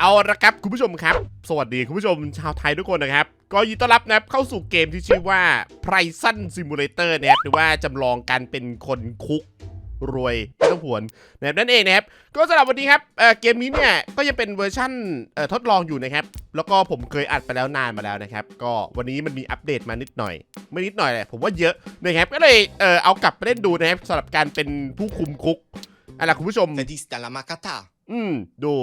เอาละครับคุณผู้ชมครับ สวัสดีคุณผู้ชมชาวไทยทุกคนนะครับ ก็ยินดีต้อนรับนะครับเข้าสู่เกมที่ชื่อว่า Prison Simulator นะครับหรือว่าจำลองการเป็นคนคุกรวยไม่ต้องผวนนะครับนั่นเองนะครับ ก็สำหรับวันนี้ครับเอ่อเกมนี้เนี่ยก็ยังเป็นเวอร์ชั่นเอ่อทดลองอยู่นะครับ แล้วก็ผมเคยอัดไปแล้วนานมาแล้วนะครับ ก็วันนี้มันมีอัปเดตมานิดหน่อย ไม่นิดหน่อยแหละผมว่าเยอะนะครับ ก็เลยเอ่อเอากลับไปเล่นดูนะครับสำหรับการเป็นผู้คุมคุกเอาล่ะคุณผู้ชม Feliz de la Macata. อืมดู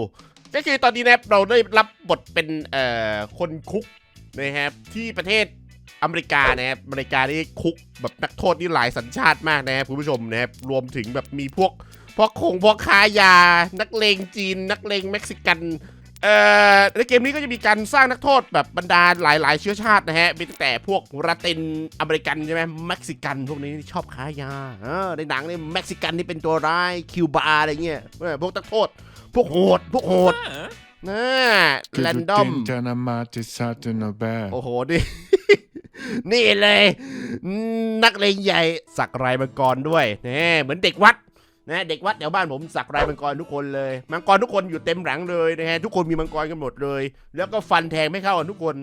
ก็คือตอนนี้นะครับเราได้รับบทเป็นเอ่อคนคุกนะครับที่ประเทศอเมริกานะครับอเมริกานี่คุกแบบนักโทษนี่หลายสัญชาติมากนะครับคุณผู้ชมนะครับรวมถึงแบบมีพวกพวกคงพวกค้ายา นักเลงจีน นักเลงเม็กซิกันเอ่อในเกมนี้ก็จะมีการสร้างนักโทษแบบบรรดาหลายๆ เชื้อชาตินะฮะมีตั้งแต่พวกลาตินอเมริกันใช่ไหมเม็กซิกันพวกนี้ชอบค้ายาเออในหนังนี่เม็กซิกันนี่เป็นตัวร้ายคิวบาอะไรเงี้ยพวกนักโทษ พวกโหด พวกโหดนะแรนดอมจานามาติซาตุนแบโอ้โหนี่นี่เลยอืมนักเลงใหญ่สักลายมังกรด้วยนี่เหมือนเด็กวัดนะเด็กวัดแถวบ้านผมสักลายมังกรทุกคนเลยมังกรทุกคนอยู่เต็มหลังเลยนะฮะทุกคนมีมังกรกันหมดเลย แล้วก็ฟันแทงไม่เข้ากันทุกคน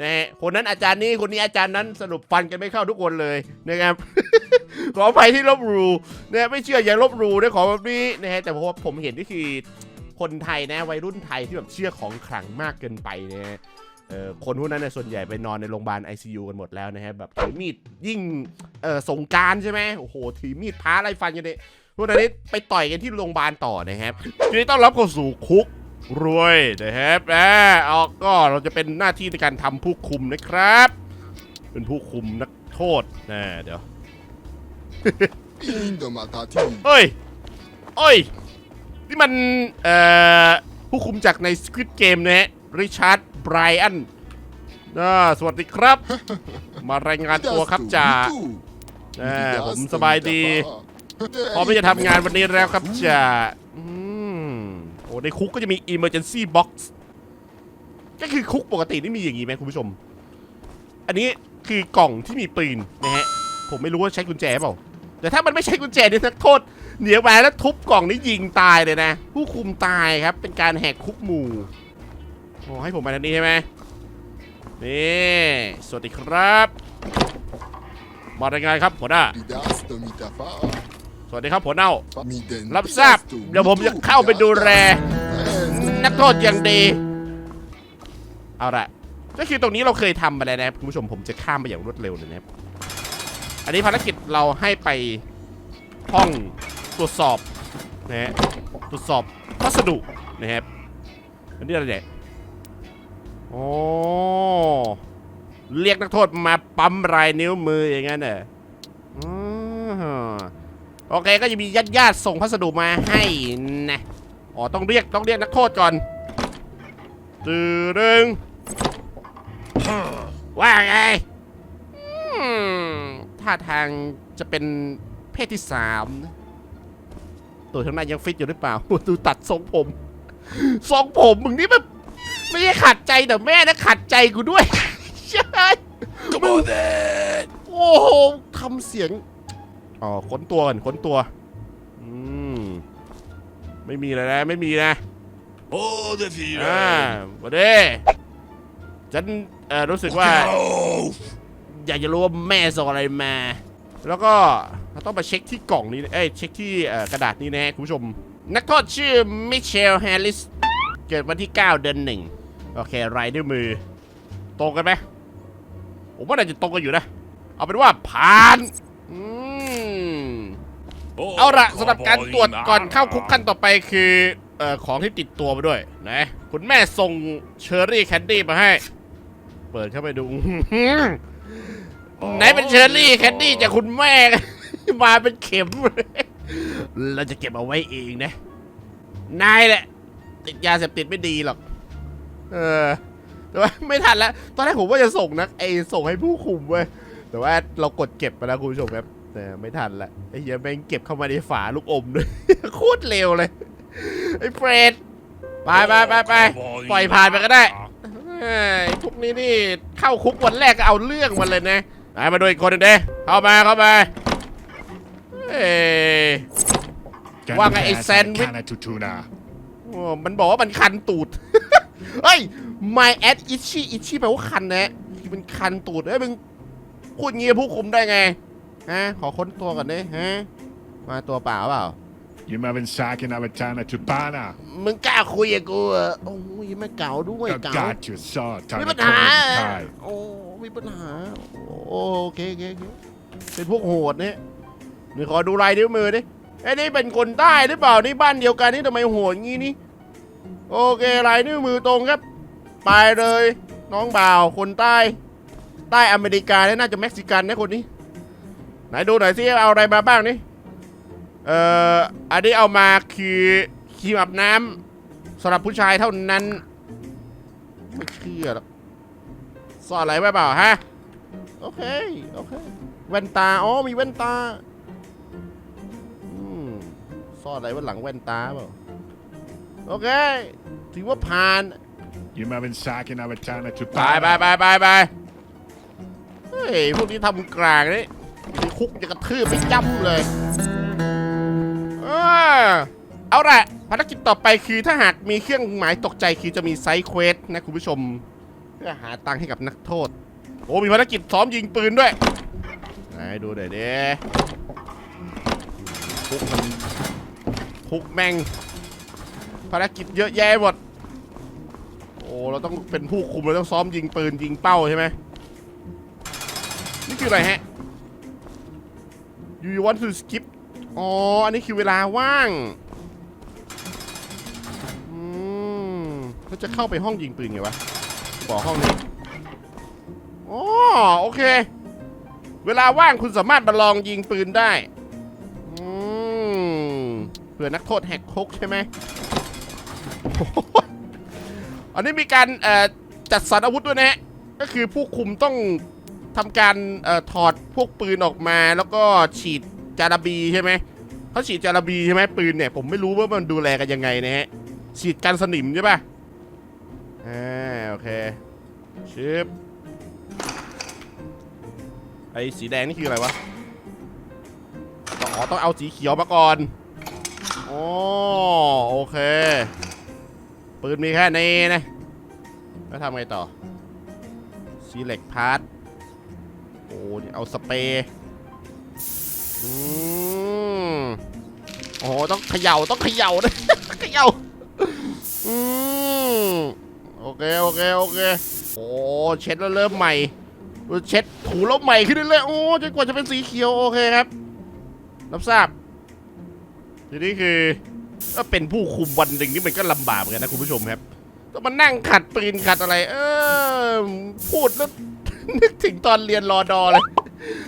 นะฮะคนนั้นอาจารย์นี้คนนี้อาจารย์นั้นสรุปฟันกันไม่เข้าทุกคนเลยนะครับขออภัยที่ลบหลู่นะไม่เชื่ออย่าลบหลู่นะขอแบบนี้นะฮะแต่เพราะว่าผมเห็นนี่คือ คนไทยนะวัยรุ่นไทยที่แบบเชื่อของขลังมากเกินไปนะฮะเอ่อคนพวกนั้นเนยส่วนใหญ่ไปนอนในโรงพยาบาล ICU กันหมดแล้วนะฮะแบบถือมีดยิ่งเอ่อสงกรารใช่ไหมโอ้โหถือมีดพ้าไล่ฟันกันเนี่ยพวกนั้นนี่ไปต่อยกันที่โรงพยาบาลต่อนะครับทีนี้ต้อนรับเข้าสู่คุกรวยนะครับอ่าเอาก็เราจะเป็นหน้าที่ในการทำผู้คุมนะครับ เป็นผู้คุมนักโทษนะเดี๋ยว Indo matati. เฮ้ยเฮ้ย นี่มันเอ่อผู้คุมจากใน Squid Game นะฮะริชาร์ดไบรอันอ่าสวัสดีครับ มารายงานตัวครับจ่าอ่าผมสบายดี พร้อมที่จะทำงานวันนี้แล้วครับจ่าอืมโอ้ในคุกก็จะมี emergency box ก็คือคุกปกตินี่มีอย่างนี้ไหมคุณผู้ชม อันนี้คือกล่องที่มีปืนนะฮะ ผมไม่รู้ว่าใช้กุญแจเปล่า แต่ถ้ามันไม่ใช่กุญแจเนี่ยนักโทษ เหนียวมาแล้วทุบกล่องนี้ยิงตายเลยนะ ผู้คุมตายครับ เป็นการแหกคุกหมู่โอ้ให้ผมมาทางนี้ใช่ไหมนี่สวัสดีครับมารายงานครับหัวหน้าสวัสดีครับหัวเน่ารับทราบ เดี๋ยวผมจะเข้าไปดูแลนักโทษอย่างดี เอาละก็คือตรงนี้เราเคยทำมาแล้วนะคุณผู้ชมผมจะข้ามไปอย่างรวดเร็วเลยนะครับอันนี้ภารกิจเราให้ไปห้อง ตรวจสอบนะฮะตรวจสอบพัสดุนะครับอันนี้อะไรเนี่ยโอ้เรียกนักโทษมาปั๊มลายนิ้วมืออย่างนั้นเหรอโอเคก็จะมีญาติญาติส่งพัสดุมาให้นะอ๋อต้องเรียกต้องเรียกนักโทษก่อนตื่นึ่งว่าไงท่าทางจะเป็นเพศที่สามนะ ตัวข้างหน้ายังฟิตอยู่หรือเปล่า ดูตัดทรงผม ทรงผมมึงนี่แบบไม่ใช่ขัดใจแต่แม่นะขัดใจกูด้วย ใช่มึงโอ้โหทำเสียง อ๋อค้นตัวก่อนค้นตัว อืม ไม่มีเลยนะ ไม่มีนะ Oh, the อ่าวันนี้ฉันเอ่อรู้สึกว่า อยากจะรู้ว่าแม่ส่งอะไรมา แล้วก็เราต้องมาเช็คที่กล่องนี้เอ้ยเช็คที่เอ่อกระดาษนี้นะฮะคุณผู้ชม นักโทษชื่อมิเชลแฮร์ริสเกิดวันที่ 9 เดือนหนึ่งโอเครายนิ้วมือ ตรงกันไหมผมว่าน่าจะตรงกันอยู่นะ เอาเป็นว่าผ่านอืมเอาละสำหรับการตรวจก่อนเข้าคุกขั้นต่อไปคือเอ่อของที่ติดตัวมาด้วยนะคุณแม่ส่งเชอร์รี่แคนดี้มาให้ เปิดเข้าไปดู ไหนเป็นเชอร์รี่แคนดี้จากคุณแม่ มาเป็นเข็ม เราจะเก็บเอาไว้เองนะ นายแหละ ติดยาเสพติดไม่ดีหรอก เออ แต่ว่าไม่ทันแล้ว ตอนแรกผมว่าจะส่งนะไอส่งให้ผู้คุมเว้ย แต่ว่าเรากดเก็บไปแล้วคุณผู้ชมครับแต่ไม่ทันละไอ้เหี้ยแม่งเก็บเข้ามาในฝาลูกอมด้วย โคตรเร็วเลย ไอ้เฟรดไปไปไปไปปล่อยผ่านไปก็ได้ เอ้ยพวกนี้นี่เข้าคุกวันแรกก็เอาเรื่องมันเลยนะ ไหนมาดูอีกคนหนึงเด้เข้ามาเข้ามาเอ้ย ว่าไงไอ้แซนด์วิชคานาทูทูนาโอ้มันบอกว่ามันคันตูด เฮ้ย my at itchy itchy แปลว่าคันนะที่มันคันตูดเอ้ยมึงพูดงี้กับผู้คุมได้ไง ฮะ ขอค้นตัวก่อนดิฮะ มาตัวเปล่าเปล่า Je maar een zaak in Abatana to Pana. มึงกล้าคุยกับกูเหรอโอ้ยไม่เก่าด้วยเก่า Got you, saw. มี Tana ปัญหา Kai. โอ้มีปัญหา โอเคโอเคโอเคเป็นพวกโหดเนี่ยนี่ขอดูลายนิ้วมือดิไอ้นี่เป็นคนใต้หรือเปล่านี่บ้านเดียวกันนี่ทำไมโหดงี้นี่โอเคลายนิ้วมือตรงครับ ไปเลย น้องบ่าวคนใต้ ใต้อเมริกาเนี่ยน่าจะเม็กซิกันนะคนนี้ ไหนดูหน่อยสิเอาอะไรมาบ้างนี่ เอ่ออันนี้เอามาคือครีมอาบน้ำสำหรับผู้ชายเท่านั้น ไม่เชื่อหรอกซ่อนอะไรไว้เปล่าฮะ โอเค โอเคแว่นตา อ๋อ มีแว่นตาอืมซ่อนอะไรไว้หลังแว่นตาเปล่า โอเค ถือว่าผ่าน Je maar een zaak in Abatana to ไปไป Pana. ไปไปไปเฮ้ย พวกนี้ทำกลางนี่อยู่ในคุกจะกระทืบไปย่ำเลย เอาละภารกิจต่อไปคือถ้าหากมีเครื่องหมายตกใจคือจะมีไซส์เควสนะคุณผู้ชม เพื่อหาตังค์ให้กับนักโทษ โอ้มีภารกิจซ้อมยิงปืนด้วย ไหนดูหน่อยดิคุกมันคุกแมงภารกิจเยอะแยะหมด โอ้เราต้องเป็นผู้คุมเราต้องซ้อมยิงปืนยิงเป้าใช่ไหมนี่คืออะไรฮะ you want to skip อ๋อ อันนี้คือเวลาว่าง อืมแล้วจะเข้าไปห้องยิงปืนไงวะบอกห้องนี้อ๋อโอเค เวลาว่างคุณสามารถมาลองยิงปืนได้ อืมเผื่อนักโทษแหกคุกใช่ไหม อันนี้มีการเอ่อจัดสรรอาวุธด้วยนะฮะ ก็คือผู้คุมต้องทำการเอ่อถอดพวกปืนออกมาแล้วก็ฉีด จาระบีใช่ไหมเขาฉีดจาระบีใช่ไหมปืนเนี่ยผมไม่รู้ว่ามันดูแลกันยังไงนะฮะฉีดกันสนิมใช่ป่ะอ่าโอเคชึบไอ้สีแดงนี่คืออะไรวะต้องอ๋อต้องเอาสีเขียวมาก่อนอ๋อโอเค ปืนมีแค่นี้นะแล้วทำไงต่อ select part โอ้เอาสเปรย์ อืมโอ้โหต้องเขย่าต้องเขย่านะ เขย่าอืมโอเคโอเคโอเคโอ้เช็ดแล้วเริ่มใหม่เช็ดถูแล้วใหม่ขึ้นเรื่อยๆโอ้จนกว่าจะเป็นสีเขียวโอเคครับรับทราบทีนี้คือก็เป็นผู้คุมวันหนึ่งนี่มันก็ลำบากเหมือนกันนะคุณผู้ชมครับต้องมานั่งขัดปืนขัดอะไร เออพูดแล้วนึกถึงตอนเรียนรอดอเลย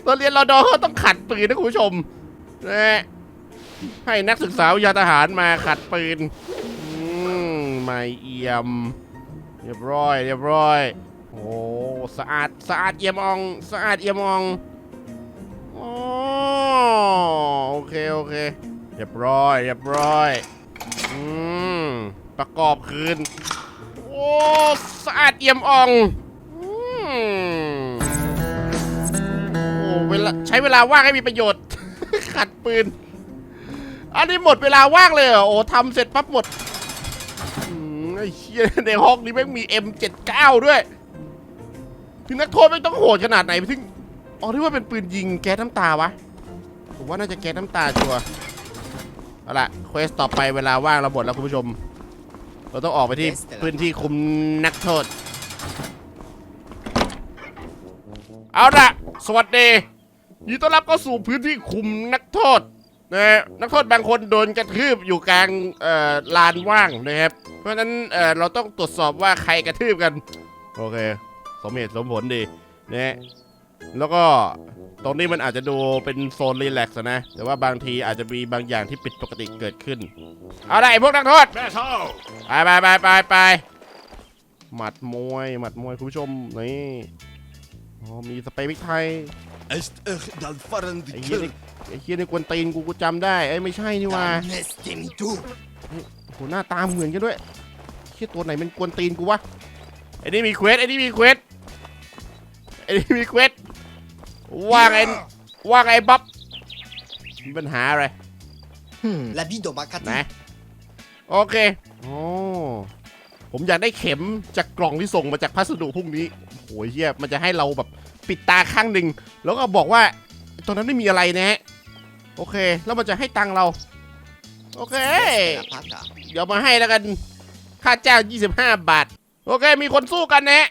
ตอนเรียนรอดอเขาต้องขัดปืนนะคุณผู้ชมนะให้นักศึกษาวิชาทหารมาขัดปืนอืมไม่เอี่ยม เรียบร้อย เรียบร้อย โอ้สะอาดสะอาดเอี่ยมอองสะอาดเอี่ยมอองอ๋อโอเคโอเค เรียบร้อย เรียบร้อยอืมประกอบคืน โอ้สะอาดเอี่ยมอ่อง ลาใช้เวลาว่างให้มีประโยชน์ ขัดปืน อันนี้หมดเวลาว่างเลยเหรอโอ้ทำเสร็จปั๊บหมดอืมไอ้เชี่ยในห้องนี้แม่งมี M79 ด้วย ถึงนักโทษไม่งต้องโหดขนาดไหนไปถึงอ๋อที่ว่าเป็นปืนยิงแก๊สน้ำตาวะ ผมว่าน่าจะแก๊สน้ำตาชัวร์เอาล่ะเควสต่อไปเวลาว่างเราหมดแล้วคุณผู้ชม เราต้องออกไปที่พื้นที่คุมนักโทษ เอาล่ะสวัสดี ยินดีต้อนรับเข้าสู่พื้นที่คุมนักโทษนะฮะนักโทษบางคนโดนกระทืบอยู่กลางเอ่อลานว่างนะครับ เพราะฉะนั้นเอ่อเราต้องตรวจสอบว่าใครกระทืบกัน โอเค สมเหตุสมผลดีนะฮะแล้วก็ตรงนี้มันอาจจะดูเป็นโซนรีแลกซ์นะ แต่ว่าบางทีอาจจะมีบางอย่างที่ผิดปกติเกิดขึ้น เอาละไอ้พวกนักโทษไปไปไปไปไปหมัดมวยหมัดมวยคุณผู้ชมนี่ อ๋อมีสเปรย์พริกไทย Is er dan farren ไอ้ de เฮีย kul? นี่ไอ้เฮียนี่กวนตีนกูกูจำได้ไอ้ยไม่ใช่นี่ว่า Dan nest hem toe. โหหน้าตาเหมือนกันด้วยเฮียตัวไหนมันกวนตีนกูวะไอ้นี่มีเควสไอ้นี่มีเควสไอ้นี่มีเควสว่าไงว่าไงบ๊อบมีปัญหาอะไร L'habit de ma ไหน cata. โอเคโอ้ผมอยากได้เข็มจากกล่องที่ส่งมาจากพัสดุพวกนี้ โอ้ยเฮียมันจะให้เราแบบปิดตาข้างหนึ่งแล้วก็บอกว่าตอนนั้นไม่มีอะไรนะฮะโอเค แล้วมันจะให้ตังค์เรา โอเค Paga. เดี๋ยวมาให้แล้วกัน ค่าจ้าง25 บาท โอเค มีคนสู้กันนะฮะ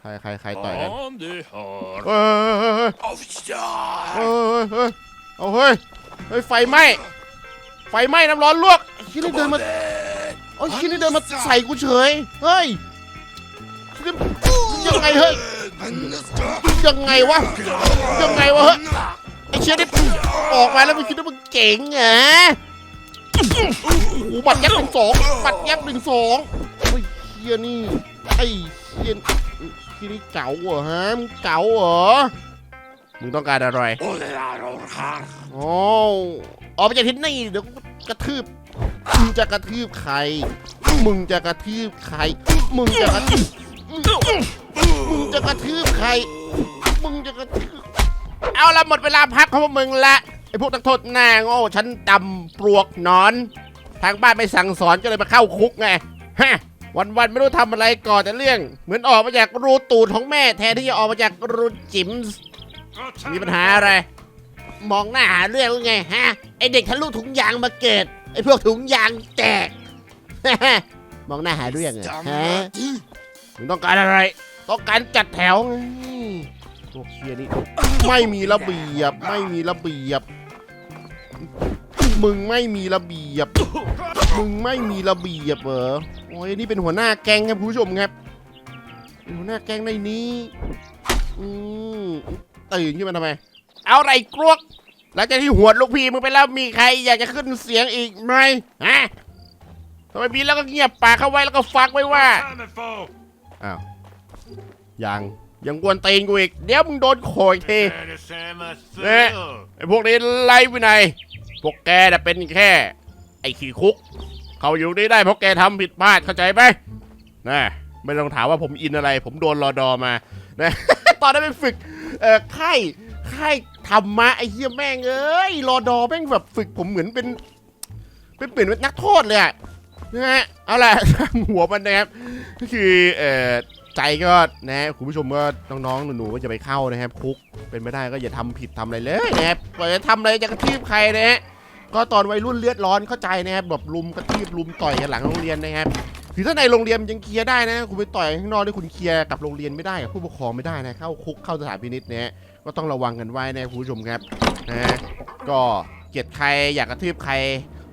ใครใครใครต่อยกัน On the horn. เฮ้ย Aufstehen! เฮ้ยเฮ้ยเอาเฮ้ยเฮ้ยไฟไหม้ไฟไหม้น้ำร้อนลวกไอ้ชิ้นนี้เดินมาโอ้ยชิ้นนี้เดินมาใส่กูเฉย เฮ้ย ยังไงเฮ้ยยังไงวะยังไงวะเฮ้ยไอ้เชี่ยนี่ออกมาแล้วมึงคิดว่ามึงเจ๋งเหรอโอ้โหบัตรยักษ์หนึ่งสองบัตรยักษ์หนึ่งสองเฮ้เชี่ยนี่ไอ้เชี่ยที่นี่เก๋าเหรอฮะมึงเก๋าเหรอมึงต้องการอะไรโอ้ออกไปจากที่นี่เดี๋ยวกระทืบมึงจะกระทืบใคร มึงจะกระทืบใคร มึงจะกระทืบ มึงจะกระทืบใคร มึงจะกระทืบ เอาละหมดเวลาพักของพวกมึงละไอ้พวกนักโทษหน้าโง่ฉันดำปลวกหนอน ทางบ้านไม่สั่งสอนก็เลยมาเข้าคุกไงฮะวันๆไม่รู้ทำอะไรก่อนแต่เรื่อง เหมือนออกมาจากรูตูดของแม่แทนที่จะออกมาจากรูจิ๋มส์มีปัญหาอะไร มองหน้าหาเรื่องหรือไงฮะไอเด็กทะลุถุงยางมาเกิดไอพวกถุงยางแตก มองหน้าหาเรื่องเหรอฮะ มึงต้องการอะไร ต้องการจัดแถวไงพวกเคียนี่ไม่มีระเบียบ ไม่มีระเบียบ มึงไม่มีระเบียบ มึงไม่มีระเบียบเหรอ โอ้ยนี่เป็นหัวหน้าแก๊งครับผู้ชมครับเป็นหัวหน้าแก๊งในนี้ อืมตื่นขึ้นมาทำไม เอาอะไรกรวก หลังจากที่หวดลูกพี่มึงไปแล้วมีใครอยากจะขึ้นเสียงอีกไหมฮะทำไมมีแล้วก็เงียบปากเข้าไว้แล้วก็ฟังไว้ว่า อ้าวยังยังกวนตีนกูอีก เดี๋ยวมึงโดนโขยที Better say my Eh. soul. ไอ้พวกนี้ไล่วินัยพวกแกน่ะเป็นแค่ ไอ้ขี้คุก เขาอยู่นี่ได้เพราะแกทำผิดพลาดเข้าใจไหมนะไม่ต้องถามว่าผมอินอะไร ผมโดนรอดอมานะตอนนั้นไปฝึกเอ่อค่ายค่ายธรรมะไอ้เหี้ยแม่งเอ้ยรอดอแม่งแบบฝึกผมเหมือนเป็นเป็นเปลี่ยนเป็นนักโทษเลยอะ นะฮะเอาล่ะหัวมันนะครับก็คือเอ่อใจก็นะคุณผู้ชมก็น้องๆหนูๆก็จะไปเข้านะครับคุกเป็นไม่ได้ก็อย่าทำผิดทำอะไรเลยนะครับก่อนจะทำอะไรจะกระทืบใครนะฮะก็ตอนวัยรุ่นเลือดร้อนเข้าใจนะครับแบบลุมกระทืบลุมต่อยกันหลังโรงเรียนนะครับคือถ้าในโรงเรียนยังเคลียร์ได้นะคุณไปต่อยข้างนอกนี่คุณเคลียร์กับโรงเรียนไม่ได้กับผู้ปกครองไม่ได้นะเข้าคุกเข้าสถานพินิษนะฮะก็ต้องระวังกันไว้นะคุณผู้ชมครับนะฮะก็เกลียดใครอยากกระทืบใคร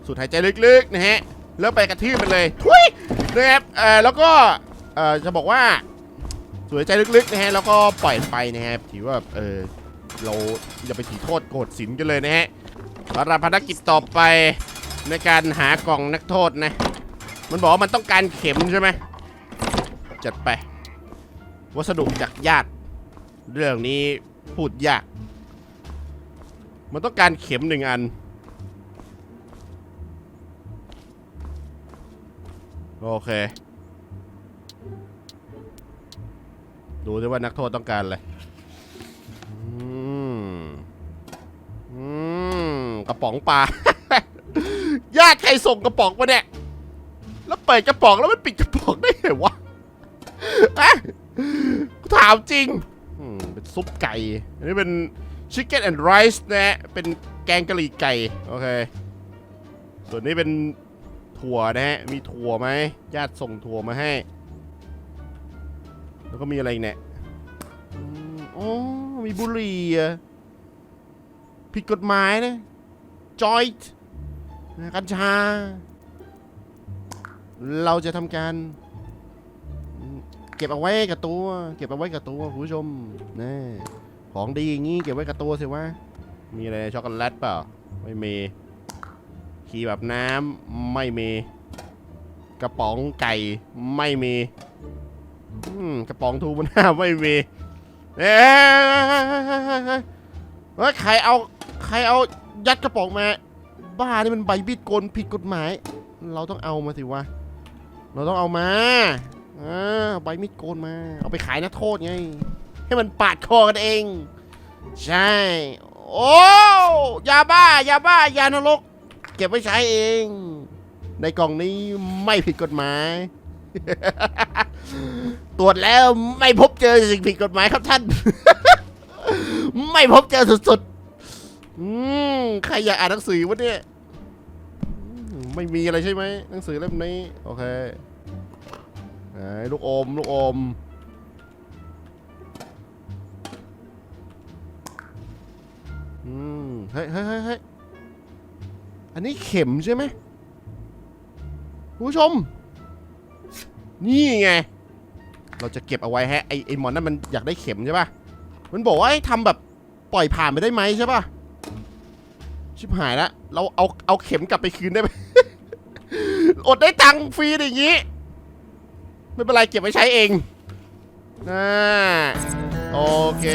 สูดหายใจลึกๆนะฮะ แล้วไปกระทืบมันเลยทุยนะครับเออแล้วก็เอ่อจะบอกว่าสูดหายใจลึกๆนะฮะแล้วก็ปล่อยไปนะครับถือว่าเออเราอย่าไปถือโทษโกรธสินกันเลยนะฮะสำหรับภารกิจต่อไปในการหากล่องนักโทษนะ มันบอกว่ามันต้องการเข็มใช่ไหมจัดไป วัสดุจากญาติ เรื่องนี้พูดยาก มันต้องการเข็มหนึ่งอัน โอเค ดูดิว่านักโทษต้องการอะไรอืมอืมกระป๋องปลา ญาติใครส่งกระป๋องมาเนี่ย แล้วเปิดกระป๋องแล้วมันปิดกระป๋องได้ไงวะอะกูถามจริงเป็นซุปไก่ อันนี้เป็น chicken and rice นะฮะเป็นแกงกะหรี่ไก่ โอเค ส่วนนี้เป็น ถั่วนะฮะ มีถั่วไหมญาติส่งถั่วมาให้ แล้วก็มีอะไรเนี่ยอ๋อ มีบุหรี่อะผิดกฎหมายนะจอยต์กัญชา เราจะทำการ เก็บเอาไว้กับตัว เก็บเอาไว้กับตัวคุณผู้ชมนะของดีอย่างงี้เก็บไว้กับตัวสิวะมีอะไรช็อกโกแลตเปล่า ไม่มี ครีมแบบน้ำไม่มี กระป๋องไก่ไม่มีอืมกระป๋องทูบนหน้าไม่มีเอ้ยเฮ้ยใครเอาใครเอายัดกระป๋องมา บ้านี่มันใบบิดกลผิดกฎหมาย เราต้องเอามาสิวะ เราต้องเอามาอ่าใบมีดโกนมา เอาไปขายนักโทษไง ให้มันปาดคอกันเอง ใช่ โอ้ยาบ้ายาบ้ายานรก เก็บไว้ใช้เอง ในกล่องนี้ไม่ผิดกฎหมาย ตรวจแล้วไม่พบเจอสิ่งผิดกฎหมายครับท่าน ไม่พบเจอสุดๆอืมใครอยากอ่านหนังสือวะเนี่ยไม่มีอะไรใช่ไหมหนังสือเล่มนี้ โอเคลูกอม ลูกอม อืม เฮ้ยเฮ้ยเฮ้ยเฮ้ย อันนี้เข็มใช่ไหมผู้ชม นี่ไง เราจะเก็บเอาไว้ฮะไอไอหมอนนั่นมันอยากได้เข็มใช่ปะมันบอกว่าให้ทำแบบปล่อยผ่านไปได้ไหมใช่ปะชิบหายแล้วเราเอาเอาเข็มกลับไปคืนได้ไหม อดได้ตังค์ฟรีอย่างงี้ ไม่เป็นไรเก็บไว้ใช้เองนะโอเค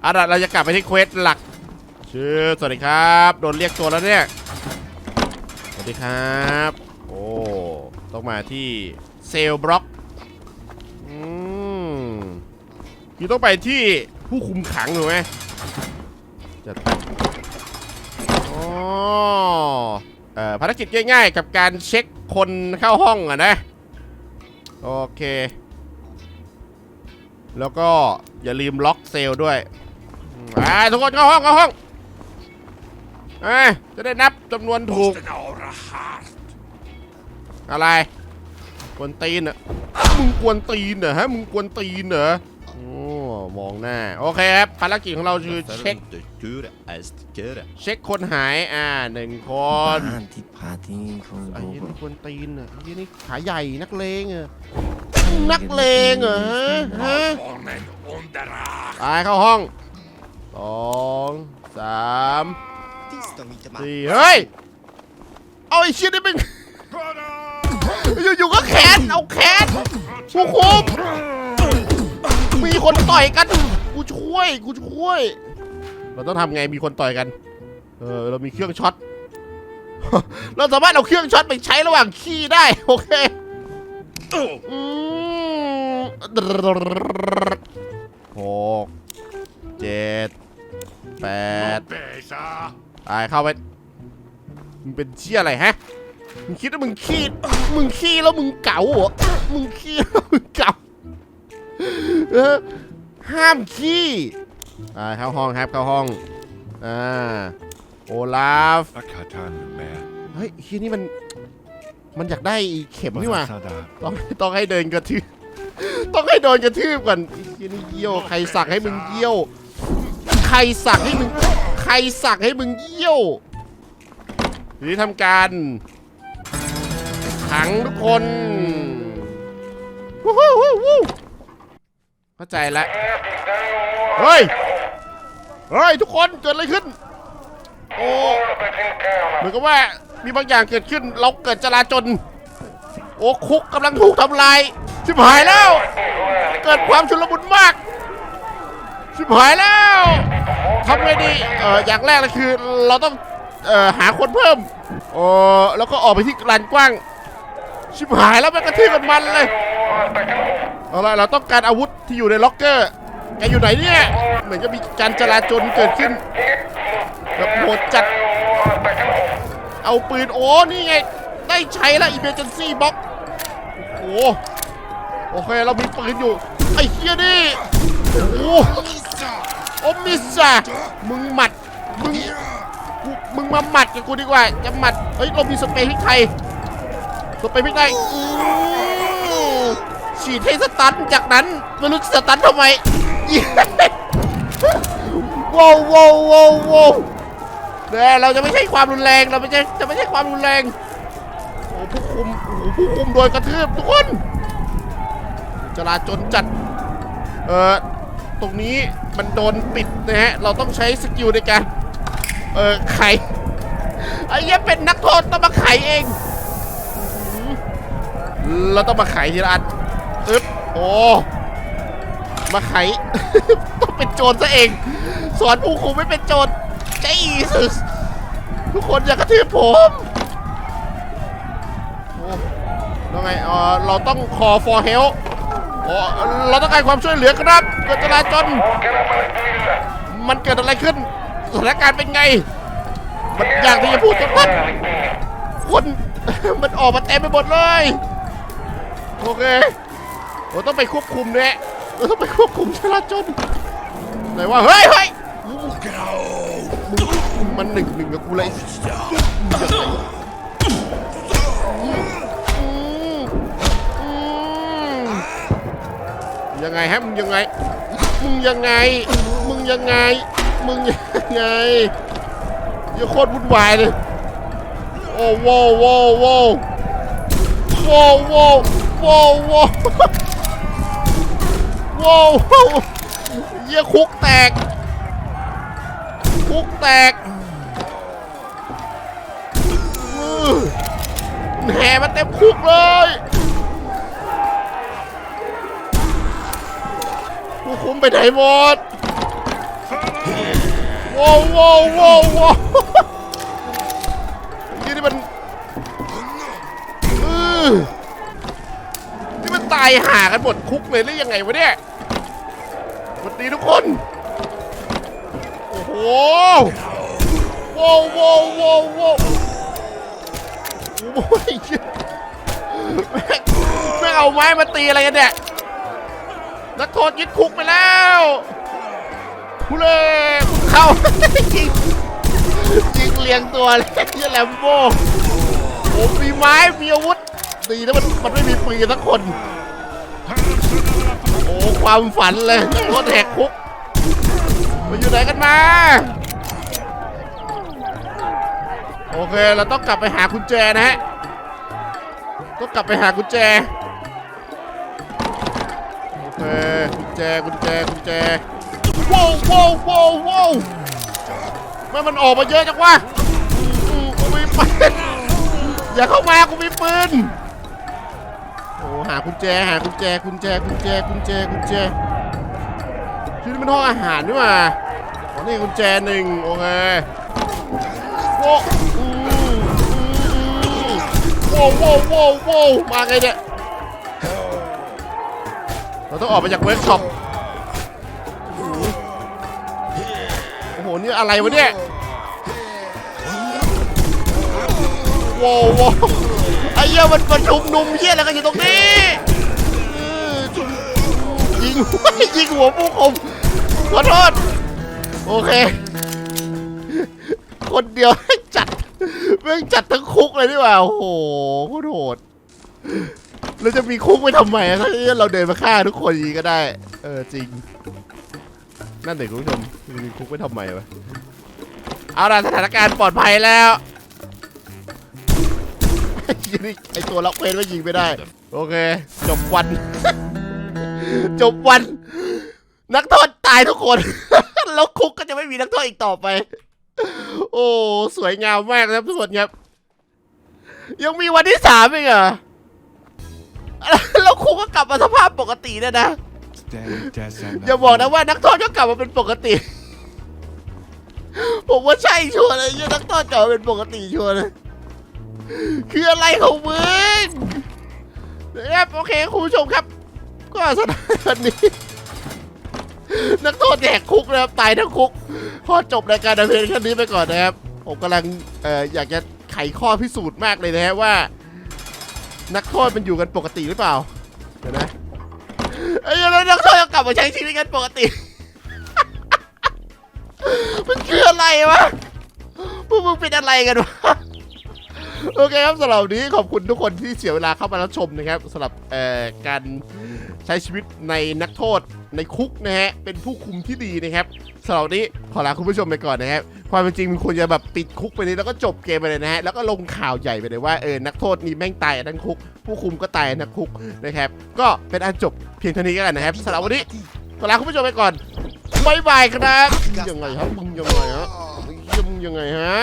เอาล่ะเราจะกลับไปที่เควสหลัก ชื่อสวัสดีครับ โดนเรียกตัวแล้วเนี่ย สวัสดีครับ โอ้ต้องมาที่เซลบล็อกอืมคือต้องไปที่ผู้คุมขังถูกไหมจัดไปอ๋อเอ่อภารกิจง่ายๆ กับการเช็คคนเข้าห้องอะนะ โอเค แล้วก็อย่าลืมล็อกเซลล์ด้วยอ่าทุกคนเข้าห้องเข้าห้อง อ่าจะได้นับจำนวนถูก อะไร กวนตีนเหรอมึงกวนตีนเหรอฮะ มึงกวนตีนเหรอโอ้มองหน้า โอเคครับ ภารกิจของเราคือเช็ค de keuren als te keuren. เช็คคนหาย อ่าหนึ่งคน Antipathie ไอ้ van ยี่ boven. นี่กวนตีนเหรอไอ้ยี่นี่ขาใหญ่นักเลงเหรอนักเลงเหรอฮะฮะ Vormen onderaan. ตายเข้าห้องสองสาม สี่เฮ้ย เอาไอ้เชี่ยนี่เป็น อยู่ๆก็แขนเอาแขนผู้คุมมีคนต่อยกัน กูช่วย กูช่วย เราต้องทำไงมีคนต่อยกัน เออ เรามีเครื่องช็อต เราสามารถเอาเครื่องช็อตไปใช้ระหว่างขี้ได้ โอเคหกเจ็ดแปด ตายเข้าไปมึงเป็นเชี่ยอะไรฮะมึงคิดว่ามึงขี้มึงขี้แล้วมึงเก๋าเหรอมึงขี้แล้วมึงเก๋าเออห้ามขี้อ่าเข้าห้องครับเข้าห้องอ่าโอลาฟ Ik ga het aan, man. เฮ้ยเฮียนี่มันมันอยากได้เข็มนี่หว่า Wat is dat daar? ต้องต้องให้เดินกระทืบต้องให้โดนกระทืบก่อนไอ้เฮียนี่เยี่ยวใครสั่งให้มึงเยี่ยว ใครสั่งให้มึง ใครสั่งให้มึงเยี่ยวหรือทำการขังทุกคนวู้ฮู้วู้วู้เข้าใจแล้วเฮ้ย เฮ้ย ทุกคนเกิดอะไรขึ้น โอ้เหมือนกับว่ามีบางอย่างเกิดขึ้น เราเกิดจลาจลโอ้คุกกำลังถูกทำลายชิบหายแล้ว เกิดความชุลมุนมาก ชิบหายแล้วทำไงดีเอออย่างแรกเลยคือเราต้องเอ่อหาคนเพิ่มโอ้แล้วก็ออกไปที่ลานกว้าง ชิบหายแล้วมันกระทืบกันมันเลยเอาละเราต้องการอาวุธที่อยู่ในล็อกเกอร์แกอยู่ไหนเนี่ยเหมือนจะมีการจลาจลเกิดขึ้นแบบโหดจัด เอาปืนโอ้นี่ไง ได้ใช้แล้ว emergency box โอ้โหโอเค เรามีปืนอยู่ ไอ้เฮียนี่โอ้ โอมิสอะมึงหมัด มึง มึงมาหมัดกับกูดีกว่า จะหมัด เฮ้ยเรามีสเปรย์พริกไทย สเปรย์พริกไทยอือฉีดให้สตันจากนั้นไม่รู้จะสตันทำไมว้าวว้าวว้าวว้าวแต่เราจะไม่ใช่ความรุนแรง เราไม่ใช่จะไม่ใช่ความรุนแรง โอ้ผู้คุม โอ้ผู้คุมโดนกระทืบทุกคนจราจนจัด เออตรงนี้ มันโดนปิดนะฮะ เราต้องใช้สกิลในการ เออไขไอ้เหี้ยเป็นนักโทษต้องมาไขเองเราต้องมาไขทีละอันอึ๊บโอ้มาไขต้องเป็นโจรซะเอง สอนผู้คุมไม่เป็นโจรใจสุดทุกคนอย่ากระทืบผมโอ้แล้วไงเออเราต้อง call for help โอ้เราต้องการความช่วยเหลือครับ เกิดจราจนมันเกิดอะไรขึ้นสถานการณ์เป็นไง มันอยากที่จะพูดสักพักคนมันออกมาเต็มไปหมดเลยโอเคเราต้องไปควบคุมเนี่ยเราต้องไปควบคุมจราจรไหนว่าเฮ้ยเฮ้ยมันหนึ่งหนึ่งกับกูเลย ยังไงฮะมึงยังไง มึงยังไง มึงยังไง มึงยังไงอย่าโคตรวุ่นวายเลย โอ้โว้โว้โว้โว้โว้โว้โว้โว้โว้เยี่ยคุกแตก คุกแตกแห่มาเต็มคุกเลย ไปไหนหมดโว้โว้โว้โว้นี่นี่มันนี่มันตายห่ากันหมดคุกเลยหรือยังไงวะเนี่ยสวัสดีทุกคน โอ้โหว้วโว้วโว้วโว้วโอ้ยแม่งแม่งเอาไม้มาตีอะไรกันเนี่ย นักโทษยึดคุกไปแล้วผู้เล่เข้ายิงยิงเลียงตัวเลยยี่แลมโบ้โอ้มีไม้มีอาวุธดีนะมันมันไม่มีปืนสักคน โอ้ความฝันเลยรถแหกคุกมาอยู่ไหนกันมา โอเคเราต้องกลับไปหากุญแจนะฮะต้องกลับไปหากุญแจโอเค แจกุญแจกุญแจว้าวว้าวว้าวว้าวไม่มันออกมาเยอะจังวะอืมกูมีปืนอย่าเข้ามากูมีปืนโอ้หากุญแจหากุญแจกุญแจกุญแจกุญแจกุญแจที่นี่มันห้องอาหารนี่ว่าอ๋อนี่กุญแจหนึ่งโอเคโว้อืมอืมโว้โว้โว้โว้มาไงเนี่ย เราต้องออกไปจากเวิร์กช็อปโอ้โห นี่อะไรวะเนี่ยว้าวไอ้เหี้ยมันมันชุมนุมเหี้ยอะไรกันอยู่ตรงนี้ยิงยิงหัวผู้คมขอโทษ โอเค คนเดียวจัดแม่งจัดทั้งคุกเลยนี่หว่า โอ้โหโคตรโหด เราจะมีคุกไว้ทำไมอะถ้าเราเดินมาฆ่าทุกคนอย่างนี้ก็ได้ เออจริง นั่นเด็กคุณผู้ชมมีคุกไว้ทำไมวะ เอาล่ะสถานการณ์ปลอดภัยแล้วไอตัวล็อกเพนไม่ยิงไม่ได้ โอเค จบวัน จบวัน นักโทษตายทุกคน แล้วคุกก็จะไม่มีนักโทษอีกต่อไป โอ้ สวยงามมากนะครับทุกคนครับ ยังมีวันที่สามอีกเหรอ แล้วคุกก็กลับมาสภาพปกติเนี่ยนะ Standing desk and อย่าบอกนะว่านักโทษก็กลับมาเป็นปกติ ผมว่าใช่ชัวร์เลยยี่นักโทษกลับมาเป็นปกติชัวร์เลยคืออะไรของมึงนะครับโอเคคุณผู้ชมครับ ก็สถานนี้ นักโทษแหกคุกนะครับตายทั้งคุก พอจบรายการดำเนินขั้นนี้ไปก่อนนะครับ ผมกำลังเอ่ออยากจะไขข้อพิสูจน์มากเลยนะฮะว่า นักโทษมันอยู่กันปกติหรือเปล่า เดี๋ยวนะไอ้ยแล้วนักโทษจะกลับมาใช้ชีวิตกันปกติ มันคืออะไรวะ พวกมึงเป็นอะไรกันวะ โอเคครับสำหรับวันนี้ขอบคุณทุกคนที่เสียเวลาเข้ามารับชมนะครับสำหรับเอ่อการใช้ชีวิตในนักโทษ ในคุกนะฮะ เป็นผู้คุมที่ดีนะครับสำหรับวันนี้ขอลาคุณผู้ชมไปก่อนนะครับความเป็นจริงมันควรจะแบบปิดคุกไปเลยแล้วก็จบเกมไปเลยนะฮะ แล้วก็ลงข่าวใหญ่ไปเลยว่าเออนักโทษนี่แม่งตายทั้งคุก ผู้คุมก็ตายทั้งคุกนะครับ ก็เป็นอันจบเพียงเท่านี้ก็แล้วนะครับสำหรับวันนี้ขอลาคุณผู้ชมไปก่อนบายบายครับยังไงครับมึงยังไงฮะมึงยังไงฮะ